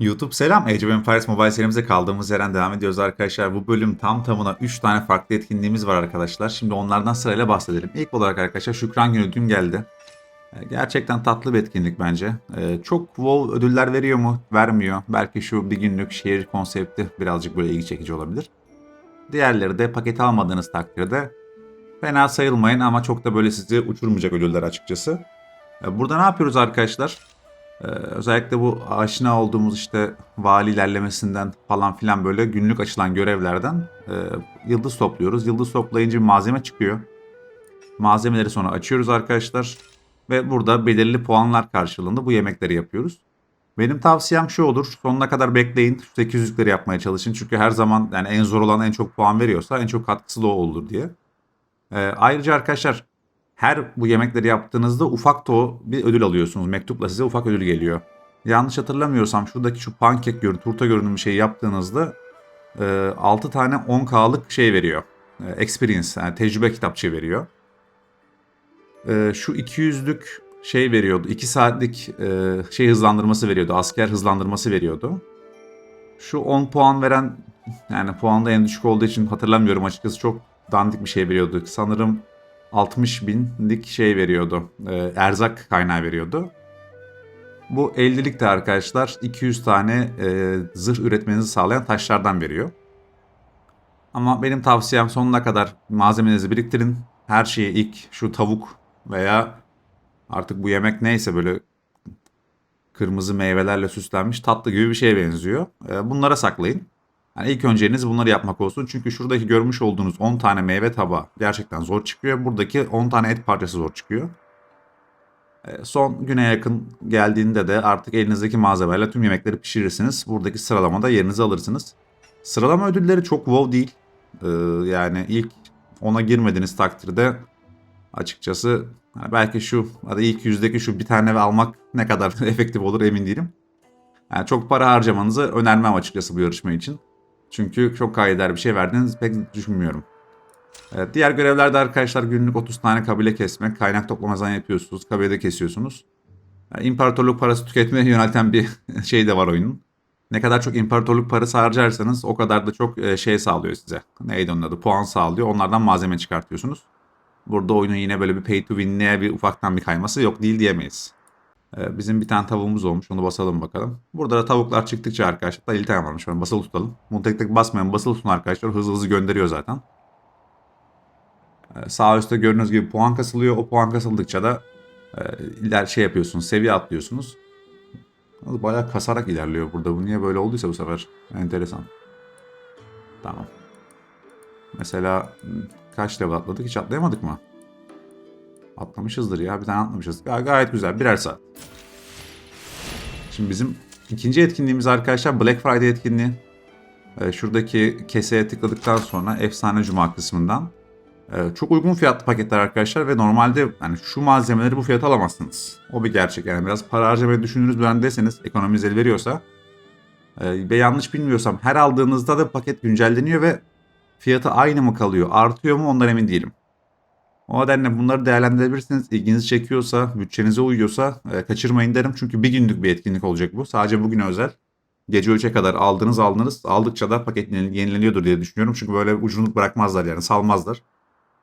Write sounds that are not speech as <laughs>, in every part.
YouTube selam. Age of Empires Mobile serimize kaldığımız yerden devam ediyoruz arkadaşlar. Bu bölüm tam tamına 3 tane farklı etkinliğimiz var arkadaşlar. Şimdi onlardan sırayla bahsedelim. İlk olarak arkadaşlar Şükran Günü dün geldi. Ee, Gerçekten tatlı bir etkinlik bence. Ee, Çok WoW ödüller veriyor mu? Vermiyor. Belki şu bir günlük şehir konsepti birazcık böyle ilgi çekici olabilir. Diğerleri de paket almadığınız takdirde fena sayılmayın ama çok da böyle sizi uçurmayacak ödüller açıkçası. Ee, Burada ne yapıyoruz arkadaşlar? Ee, özellikle bu aşina olduğumuz işte vali ilerlemesinden falan filan böyle günlük açılan görevlerden e, yıldız topluyoruz. Yıldız toplayınca bir malzeme çıkıyor. Malzemeleri sonra açıyoruz arkadaşlar. Ve burada belirli puanlar karşılığında bu yemekleri yapıyoruz. Benim tavsiyem şu olur. Sonuna kadar bekleyin. Şu 800'lükleri yapmaya çalışın. Çünkü her zaman yani en zor olan en çok puan veriyorsa en çok katkısı da o olur diye. Ee, ayrıca arkadaşlar her bu yemekleri yaptığınızda ufak da bir ödül alıyorsunuz. Mektupla size ufak ödül geliyor. Yanlış hatırlamıyorsam şuradaki şu pankek görün, turta görünümlü şeyi yaptığınızda e, 6 tane 10K'lık şey veriyor. E, experience yani tecrübe kitapçığı veriyor. E, şu 200'lük şey veriyordu. 2 saatlik e, şey hızlandırması veriyordu. Asker hızlandırması veriyordu. Şu 10 puan veren yani puanda en düşük olduğu için hatırlamıyorum açıkçası çok dandik bir şey veriyordu. Sanırım 60 binlik şey veriyordu. E, erzak kaynağı veriyordu. Bu 50'lik de arkadaşlar 200 tane e, zırh üretmenizi sağlayan taşlardan veriyor. Ama benim tavsiyem sonuna kadar malzemenizi biriktirin. Her şeyi ilk şu tavuk veya artık bu yemek neyse böyle kırmızı meyvelerle süslenmiş tatlı gibi bir şeye benziyor. E, bunlara saklayın. Yani ilk önceliğiniz bunları yapmak olsun. Çünkü şuradaki görmüş olduğunuz 10 tane meyve tabağı gerçekten zor çıkıyor. Buradaki 10 tane et parçası zor çıkıyor. E, Son güne yakın geldiğinde de artık elinizdeki malzemelerle tüm yemekleri pişirirsiniz. Buradaki sıralamada yerinizi alırsınız. Sıralama ödülleri çok wow değil. Ee, yani ilk ona girmediğiniz takdirde açıkçası hani belki şu hadi ilk yüzdeki şu bir tane almak ne kadar <laughs> efektif olur emin değilim. Yani çok para harcamanızı önermem açıkçası bu yarışma için. Çünkü çok kayeder bir şey verdiğinizi pek düşünmüyorum. Evet, diğer görevlerde arkadaşlar günlük 30 tane kabile kesmek, kaynak toplamadan yapıyorsunuz, kabilede kesiyorsunuz. Yani imparatorluk parası tüketmeye <laughs> yönelten bir <laughs> şey de var oyunun. Ne kadar çok imparatorluk parası harcarsanız o kadar da çok e, şey sağlıyor size. Neydi onun adı? Puan sağlıyor. Onlardan malzeme çıkartıyorsunuz. Burada oyunun yine böyle bir pay to win'liğe bir ufaktan bir kayması yok değil diyemeyiz. Ee, Bizim bir tane tavuğumuz olmuş. Onu basalım bakalım. Burada da tavuklar çıktıkça arkadaşlar. 50 tane varmış. Ben basılı tutalım. Bunu tek tek basmayın. Basılı tutun arkadaşlar. Hızlı hızlı gönderiyor zaten. Ee, Sağ üstte gördüğünüz gibi puan kasılıyor. O puan kasıldıkça da e, iler şey yapıyorsunuz. Seviye atlıyorsunuz. Bayağı kasarak ilerliyor burada. Bu niye böyle olduysa bu sefer. Enteresan. Tamam. Mesela hmm, kaç level atladık? Hiç atlayamadık mı? Atlamışızdır ya. Bir tane atlamışız. Ga- gayet güzel. Birer saat. Şimdi bizim ikinci etkinliğimiz arkadaşlar Black Friday etkinliği. Ee, şuradaki keseye tıkladıktan sonra Efsane Cuma kısmından. Ee, çok uygun fiyatlı paketler arkadaşlar ve normalde yani şu malzemeleri bu fiyata alamazsınız. O bir gerçek. Yani biraz para harcamayı düşündüğünüz bir andaysanız ekonominiz el veriyorsa e, ve yanlış bilmiyorsam her aldığınızda da paket güncelleniyor ve fiyatı aynı mı kalıyor, artıyor mu ondan emin değilim. O nedenle bunları değerlendirebilirsiniz. İlginizi çekiyorsa, bütçenize uyuyorsa e, kaçırmayın derim. Çünkü bir günlük bir etkinlik olacak bu. Sadece bugüne özel. Gece 3'e kadar aldınız aldınız. Aldıkça da paket yenil- yenileniyordur diye düşünüyorum. Çünkü böyle ucunluk bırakmazlar yani salmazlar.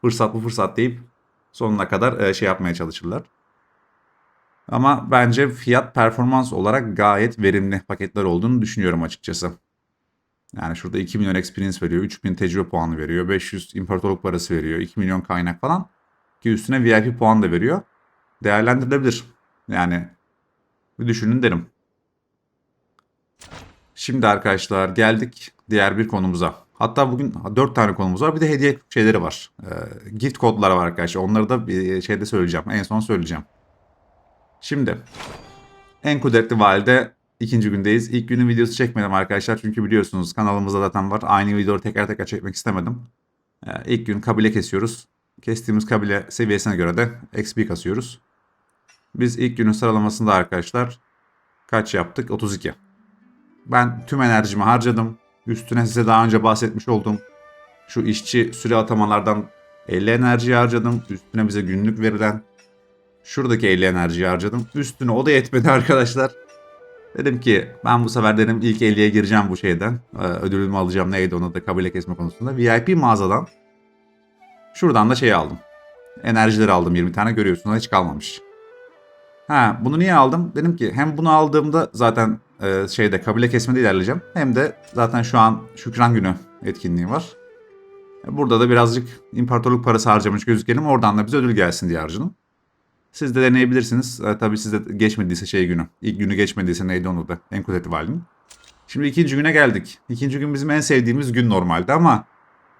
Fırsat bu fırsat deyip sonuna kadar e, şey yapmaya çalışırlar. Ama bence fiyat performans olarak gayet verimli paketler olduğunu düşünüyorum açıkçası. Yani şurada 2 milyon experience veriyor, 3000 tecrübe puanı veriyor, 500 imparatorluk parası veriyor, 2 milyon kaynak falan. Ki üstüne VIP puan da veriyor. Değerlendirilebilir. Yani bir düşünün derim. Şimdi arkadaşlar geldik diğer bir konumuza. Hatta bugün 4 tane konumuz var. Bir de hediye şeyleri var. Ee, gift kodları var arkadaşlar. Onları da bir şeyde söyleyeceğim. En son söyleyeceğim. Şimdi en kudretli valide ikinci gündeyiz. İlk günün videosu çekmedim arkadaşlar. Çünkü biliyorsunuz kanalımızda zaten var. Aynı videoları teker teker çekmek istemedim. Ee, ilk gün kabile kesiyoruz. Kestiğimiz kabile seviyesine göre de XP kasıyoruz. Biz ilk günün sıralamasında arkadaşlar kaç yaptık? 32. Ben tüm enerjimi harcadım. Üstüne size daha önce bahsetmiş olduğum şu işçi süre atamalardan 50 enerji harcadım. Üstüne bize günlük verilen şuradaki 50 enerji harcadım. Üstüne o da yetmedi <laughs> arkadaşlar. Dedim ki ben bu sefer dedim ilk 50'ye gireceğim bu şeyden. Ee, ödülümü alacağım neydi onu da kabile kesme konusunda. VIP mağazadan şuradan da şey aldım. Enerjileri aldım 20 tane görüyorsunuz hiç kalmamış. Ha bunu niye aldım? Dedim ki hem bunu aldığımda zaten e, şeyde kabile kesmede ilerleyeceğim. Hem de zaten şu an Şükran Günü etkinliği var. Burada da birazcık imparatorluk parası harcamış gözükelim. Oradan da bize ödül gelsin diye harcadım. Siz de deneyebilirsiniz. E, tabii sizde geçmediyse şey günü. İlk günü geçmediyse neydi onu da. Enkutetif halini. Şimdi ikinci güne geldik. İkinci gün bizim en sevdiğimiz gün normalde ama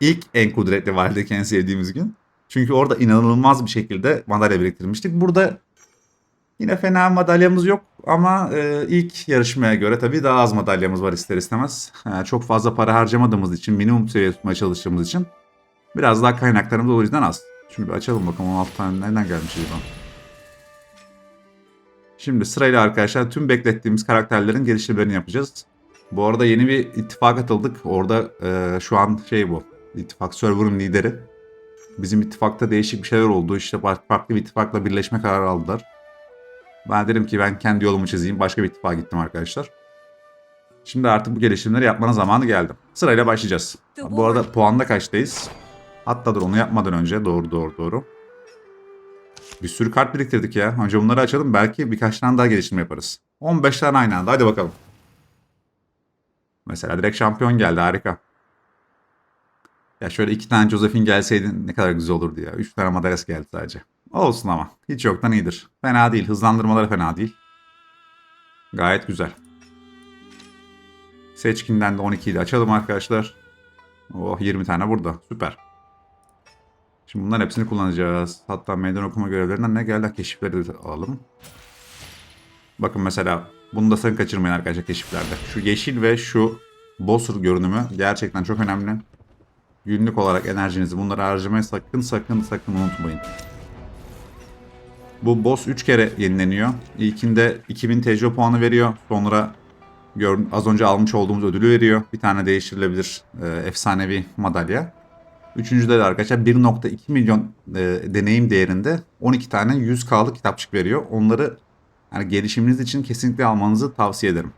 ilk en kudretli valideki en sevdiğimiz gün. Çünkü orada inanılmaz bir şekilde madalya biriktirmiştik. Burada yine fena madalyamız yok ama e, ilk yarışmaya göre tabii daha az madalyamız var ister istemez. E, çok fazla para harcamadığımız için, minimum seviyeye tutmaya çalıştığımız için biraz daha kaynaklarımız o yüzden az. Şunu bir açalım bakalım 16 tane nereden gelmiş acaba? Şimdi sırayla arkadaşlar tüm beklettiğimiz karakterlerin gelişimlerini yapacağız. Bu arada yeni bir ittifak atıldık. Orada e, şu an şey bu. İttifak server'ın lideri. Bizim ittifakta değişik bir şeyler oldu. İşte farklı bir ittifakla birleşme kararı aldılar. Ben dedim ki ben kendi yolumu çizeyim. Başka bir ittifaka gittim arkadaşlar. Şimdi artık bu gelişimleri yapmanın zamanı geldi. Sırayla başlayacağız. Bu arada puanda kaçtayız? Hatta dur onu yapmadan önce doğru doğru doğru. Bir sürü kart biriktirdik ya. Önce bunları açalım. Belki birkaç tane daha geliştirme yaparız. 15 tane aynı anda. Hadi bakalım. Mesela direkt şampiyon geldi. Harika. Ya şöyle iki tane Josephine gelseydi ne kadar güzel olurdu ya. Üç tane Madaras geldi sadece. Olsun ama. Hiç yoktan iyidir. Fena değil. Hızlandırmaları fena değil. Gayet güzel. Seçkinden de 12'yi de açalım arkadaşlar. Oh 20 tane burada. Süper. Şimdi bunların hepsini kullanacağız. Hatta meydan okuma görevlerinden ne geldi? Keşifleri de alalım. Bakın mesela bunu da sakın kaçırmayın arkadaşlar keşiflerde. Şu yeşil ve şu boss görünümü gerçekten çok önemli. Günlük olarak enerjinizi bunları harcamayı sakın sakın sakın unutmayın. Bu boss 3 kere yenileniyor. İlkinde 2000 tecrübe puanı veriyor. Sonra az önce almış olduğumuz ödülü veriyor. Bir tane değiştirilebilir e, efsanevi madalya. Üçüncüde de arkadaşlar 1.2 milyon e, deneyim değerinde 12 tane 100K'lık kitapçık veriyor. Onları yani gelişiminiz için kesinlikle almanızı tavsiye ederim.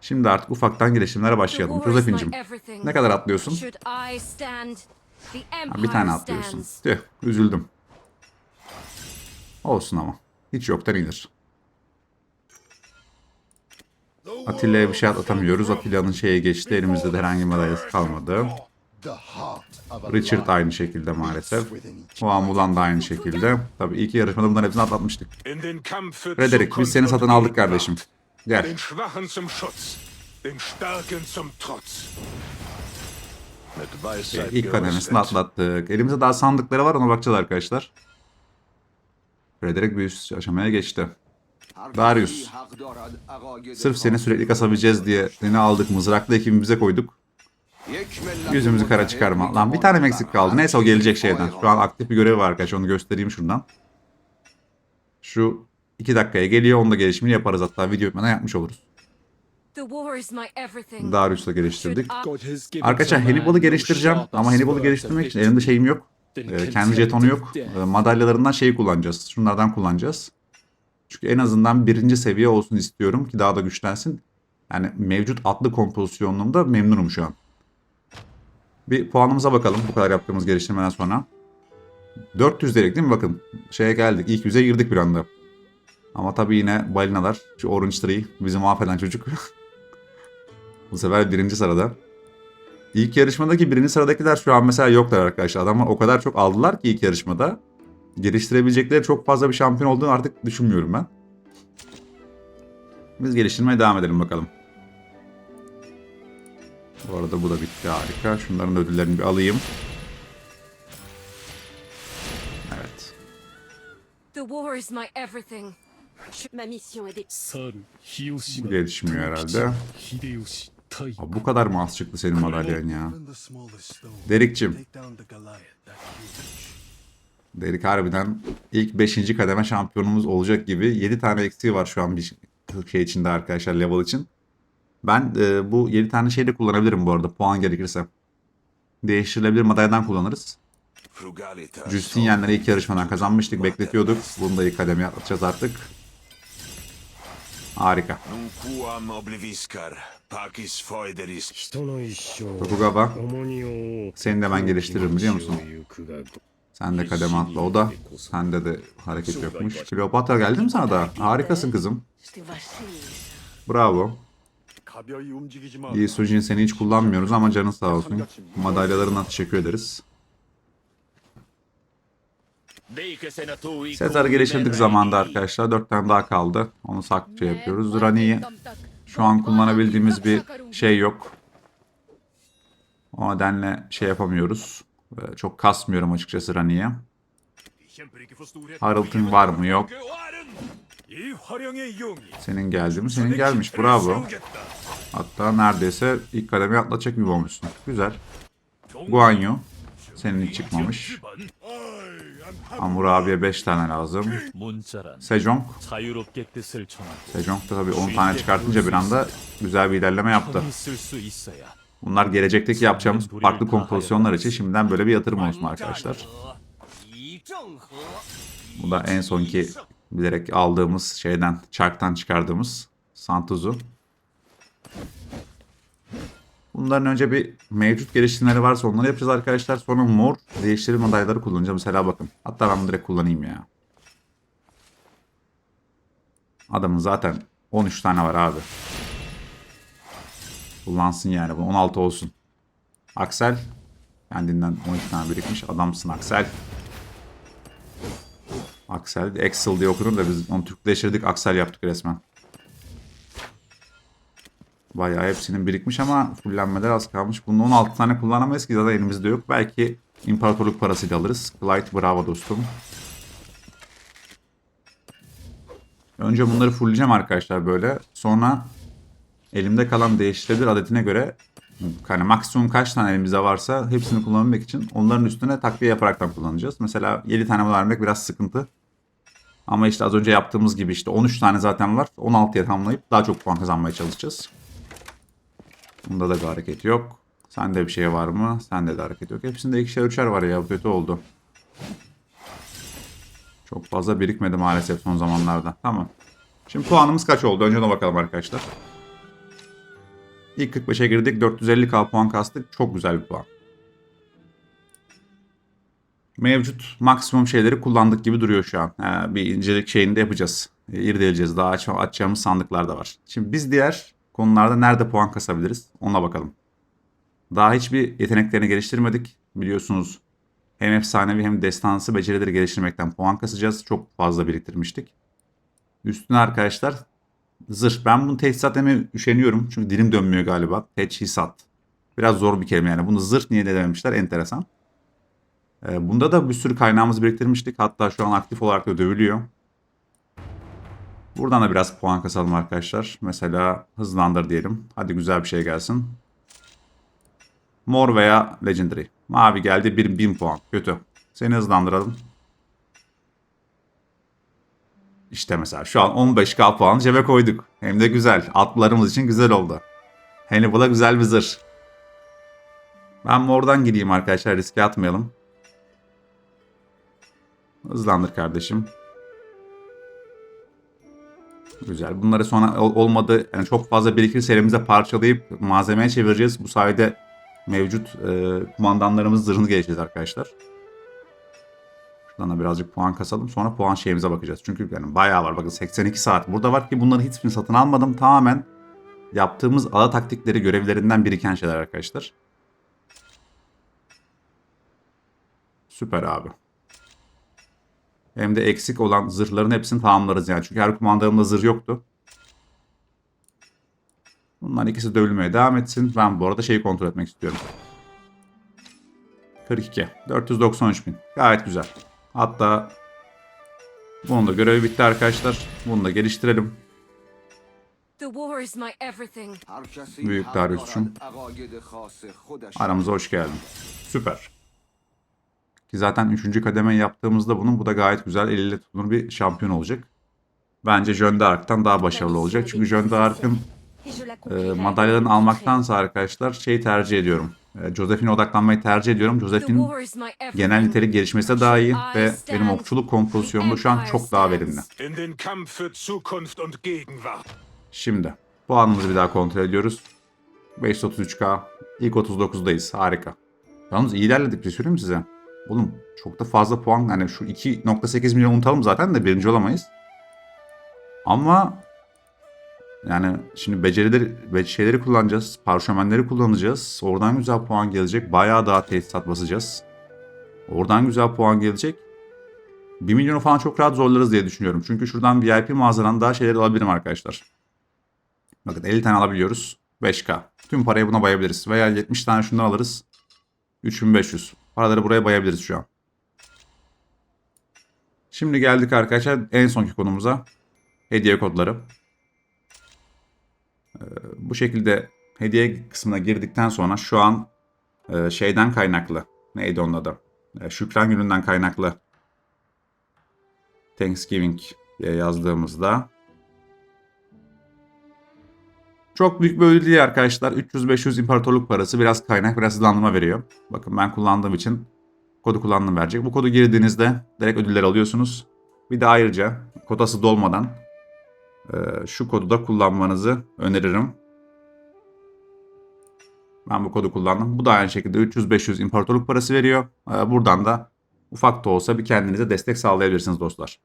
Şimdi artık ufaktan gelişimlere başlayalım. Josephine'cim ne kadar atlıyorsun? Ha, bir tane atlıyorsun. Tüh, üzüldüm. Olsun ama. Hiç yoktan iyidir. Atilla'ya bir şey atlatamıyoruz. Atilla'nın şeye geçti. Elimizde de herhangi bir madalyası kalmadı. Richard aynı şekilde maalesef. Juan Mulan da aynı şekilde. Tabii ilk yarışmada bunların hepsini atlatmıştık. Frederick biz seni satın aldık kardeşim. Gel. Weisheit İlk kademesini atlattık. Elimizde daha sandıkları var ona bakacağız arkadaşlar. Frederick bir üst aşamaya geçti. Darius. Sırf seni sürekli kasabileceğiz diye seni aldık mızraklı ekibimize koyduk. Yüzümüzü kara çıkarma. Lan bir tane eksik kaldı. Neyse o gelecek şeyden. Şu an aktif bir görev var arkadaşlar. Onu göstereyim şuradan. Şu 2 dakikaya geliyor. Onu da gelişimini yaparız hatta. Video bitmeden yapmış oluruz. Darius'la geliştirdik. Arkadaşlar Hannibal'ı geliştireceğim. Ama Hannibal'ı geliştirmek için elimde şeyim yok. Ee, kendi jetonu yok. Ee, madalyalarından şeyi kullanacağız. Şunlardan kullanacağız. Çünkü en azından birinci seviye olsun istiyorum ki daha da güçlensin. Yani mevcut atlı kompozisyonumda memnunum şu an. Bir puanımıza bakalım bu kadar yaptığımız geliştirmeden sonra. 400 dedik değil mi bakın. Şeye geldik. İlk yüze girdik bir anda. Ama tabii yine balinalar. Şu Orange Tree bizi mahveden çocuk. <laughs> bu sefer birinci sırada. İlk yarışmadaki birinci sıradakiler şu an mesela yoklar arkadaşlar. Adamlar o kadar çok aldılar ki ilk yarışmada. Geliştirebilecekleri çok fazla bir şampiyon olduğunu artık düşünmüyorum ben. Biz geliştirmeye devam edelim bakalım. Bu arada bu da bitti harika. Şunların ödüllerini bir alayım. Evet. The war is my everything. Bu da yetişmiyor herhalde. Abi bu kadar mı az çıktı senin madalyan ya? Derikçim. Derik harbiden ilk 5. kademe şampiyonumuz olacak gibi. 7 tane eksiği var şu an bir şey içinde arkadaşlar level için. Ben e, bu 7 tane şey de kullanabilirim bu arada puan gerekirse. Değiştirilebilir madalyadan kullanırız. Justinyenlere ilk yarışmadan kazanmıştık. Bekletiyorduk. Bunu da ilk kademeye atacağız artık. Harika. Tokugawa. Seni de ben geliştiririm biliyor musun? Sen de kademe atla o da. Sende de hareket yokmuş. Kleopatra geldi mi sana da? Harikasın kızım. Bravo. İyi Sujin seni hiç kullanmıyoruz ama canın sağ olsun. Madalyalarından teşekkür ederiz. Sezar geliştirdik zamanda arkadaşlar. Dört tane daha kaldı. Onu sakça yapıyoruz. Rani'yi şu an kullanabildiğimiz bir şey yok. O nedenle şey yapamıyoruz. Çok kasmıyorum açıkçası Rani'ye. Harıltın var mı? Yok. Senin geldi mi? Senin gelmiş. Bravo. Hatta neredeyse ilk kademi atlatacak gibi olmuşsun. Güzel. Guanyu. Senin hiç çıkmamış. Amur abiye 5 tane lazım. Sejong. Sejong da tabii 10 tane çıkartınca bir anda güzel bir ilerleme yaptı. Bunlar gelecekteki yapacağımız farklı kompozisyonlar için şimdiden böyle bir yatırım olsun arkadaşlar. Bu da en sonki bilerek aldığımız şeyden, çarktan çıkardığımız Santuz'u. Bunların önce bir mevcut geliştirmeleri varsa onları yapacağız arkadaşlar. Sonra mor değiştirim adayları kullanacağım. Mesela bakın. Hatta ben direkt kullanayım ya. Adamın zaten 13 tane var abi. Kullansın yani. Bu 16 olsun. Aksel. Kendinden 12 tane birikmiş. Adamsın Aksel. Aksel. Axel diye okudum da biz onu Türkleştirdik. Aksel yaptık resmen. Bayağı hepsinin birikmiş ama fullenmeler az kalmış. Bunun 16 tane kullanamayız ki zaten elimizde yok. Belki imparatorluk parasıyla alırız. Clyde bravo dostum. Önce bunları fullleyeceğim arkadaşlar böyle. Sonra elimde kalan değiştirebilir adetine göre hani maksimum kaç tane elimizde varsa hepsini kullanabilmek için onların üstüne takviye yaparaktan kullanacağız. Mesela 7 tane vermek biraz sıkıntı. Ama işte az önce yaptığımız gibi işte 13 tane zaten var. 16'ya tamamlayıp daha çok puan kazanmaya çalışacağız. Bunda da bir hareket yok. Sende bir şey var mı? Sende de hareket yok. Hepsinde ikişer üçer var ya. Bu kötü oldu. Çok fazla birikmedi maalesef son zamanlarda. Tamam. Şimdi puanımız kaç oldu? Önce ona bakalım arkadaşlar. İlk 45'e girdik. 450k puan kastık. Çok güzel bir puan. Mevcut maksimum şeyleri kullandık gibi duruyor şu an. Ha, bir incelik şeyini de yapacağız. E, İrdeleyeceğiz. Daha aç, açacağımız sandıklar da var. Şimdi biz diğer konularda nerede puan kasabiliriz? Ona bakalım. Daha hiçbir yeteneklerini geliştirmedik. Biliyorsunuz hem efsanevi hem destansı becerileri geliştirmekten puan kasacağız. Çok fazla biriktirmiştik. Üstüne arkadaşlar zırh. Ben bunu teçhizat demeye üşeniyorum. Çünkü dilim dönmüyor galiba. Teçhizat. Biraz zor bir kelime yani. Bunu zırh niye de dememişler? Enteresan. Ee, bunda da bir sürü kaynağımızı biriktirmiştik. Hatta şu an aktif olarak da dövülüyor. Buradan da biraz puan kasalım arkadaşlar. Mesela hızlandır diyelim. Hadi güzel bir şey gelsin. Mor veya Legendary. Mavi geldi 1000 puan. Kötü. Seni hızlandıralım. İşte mesela şu an 15k puan cebe koyduk. Hem de güzel. Atlarımız için güzel oldu. Hannibal'a güzel bir zırh. Ben mordan gideyim arkadaşlar riske atmayalım. Hızlandır kardeşim. Güzel. Bunları sonra ol- olmadı. Yani çok fazla birikirse elimize parçalayıp malzemeye çevireceğiz. Bu sayede mevcut e, kumandanlarımız zırhını geliştireceğiz arkadaşlar. Şuradan da birazcık puan kasalım. Sonra puan şeyimize bakacağız. Çünkü yani bayağı var. Bakın 82 saat. Burada var ki bunların hiçbirini satın almadım. Tamamen yaptığımız ala taktikleri görevlerinden biriken şeyler arkadaşlar. Süper abi. Hem de eksik olan zırhların hepsini tamamlarız yani. Çünkü her kumandanımda zırh yoktu. Bunlar ikisi dövülmeye devam etsin. Ben bu arada şeyi kontrol etmek istiyorum. 42. 493 bin. Gayet güzel. Hatta bunun da görevi bitti arkadaşlar. Bunu da geliştirelim. The war is my everything. Büyük Darius'cum. Aramıza hoş geldin. Süper. Ki zaten 3. kademe yaptığımızda bunun bu da gayet güzel eliyle tutulur bir şampiyon olacak. Bence Jeanne d'Arc'tan daha başarılı olacak. Çünkü Et je e, madalyalarını almaktansa arkadaşlar şey tercih ediyorum. E, Josephine odaklanmayı tercih ediyorum. Josephine genel nitelik gelişmesi de daha iyi ve benim okçuluk kompozisyonum da şu an çok daha verimli. Şimdi puanımızı bir daha kontrol ediyoruz. 533k. İlk 39'dayız. Harika. Yalnız iyi ilerledik bir şey söyleyeyim mi size? Oğlum çok da fazla puan. Yani şu 2.8 milyon unutalım zaten de birinci olamayız. Ama yani şimdi becerileri, be- şeyleri kullanacağız. Parşömenleri kullanacağız. Oradan güzel puan gelecek. Bayağı daha tesisat basacağız. Oradan güzel puan gelecek. 1 milyonu falan çok rahat zorlarız diye düşünüyorum. Çünkü şuradan VIP mağazadan daha şeyler alabilirim arkadaşlar. Bakın 50 tane alabiliyoruz. 5K. Tüm parayı buna bayabiliriz. Veya 70 tane şundan alırız. 3500. Paraları buraya bayabiliriz şu an. Şimdi geldik arkadaşlar en sonki konumuza. Hediye kodları. Ee, bu şekilde hediye kısmına girdikten sonra şu an e, şeyden kaynaklı. Neydi onun adı? E, Şükran gününden kaynaklı. Thanksgiving diye yazdığımızda çok büyük bir ödül değil arkadaşlar. 300-500 imparatorluk parası biraz kaynak biraz hızlandırma veriyor. Bakın ben kullandığım için kodu kullandım verecek. Bu kodu girdiğinizde direkt ödüller alıyorsunuz. Bir de ayrıca kotası dolmadan e, şu kodu da kullanmanızı öneririm. Ben bu kodu kullandım. Bu da aynı şekilde 300-500 imparatorluk parası veriyor. E, buradan da ufak da olsa bir kendinize destek sağlayabilirsiniz dostlar.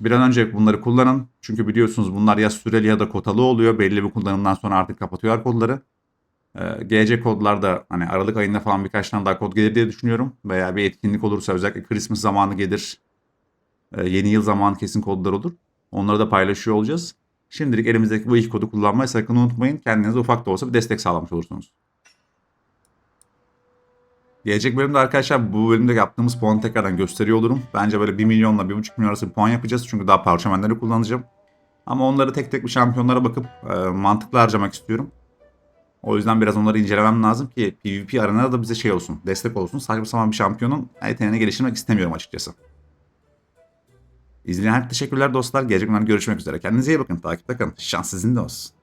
Bir an önce bunları kullanın. Çünkü biliyorsunuz bunlar ya süreli ya da kotalı oluyor. Belli bir kullanımdan sonra artık kapatıyorlar kodları. Ee, gelecek kodlar da hani Aralık ayında falan birkaç tane daha kod gelir diye düşünüyorum. Veya bir etkinlik olursa özellikle Christmas zamanı gelir. Ee, yeni yıl zamanı kesin kodlar olur. Onları da paylaşıyor olacağız. Şimdilik elimizdeki bu iki kodu kullanmayı sakın unutmayın. Kendinize ufak da olsa bir destek sağlamış olursunuz. Gelecek bölümde arkadaşlar bu bölümde yaptığımız puanı tekrardan gösteriyor olurum. Bence böyle 1 milyonla 1,5 milyon arası bir puan yapacağız. Çünkü daha parşömenleri kullanacağım. Ama onları tek tek bir şampiyonlara bakıp e, mantıklı harcamak istiyorum. O yüzden biraz onları incelemem lazım ki PvP arenada da bize şey olsun, destek olsun. Saçma sapan bir şampiyonun yeteneğini geliştirmek istemiyorum açıkçası. İzleyen herkese teşekkürler dostlar. Gelecek bölümlerde görüşmek üzere. Kendinize iyi bakın. Takipte kalın. Şans sizin de olsun.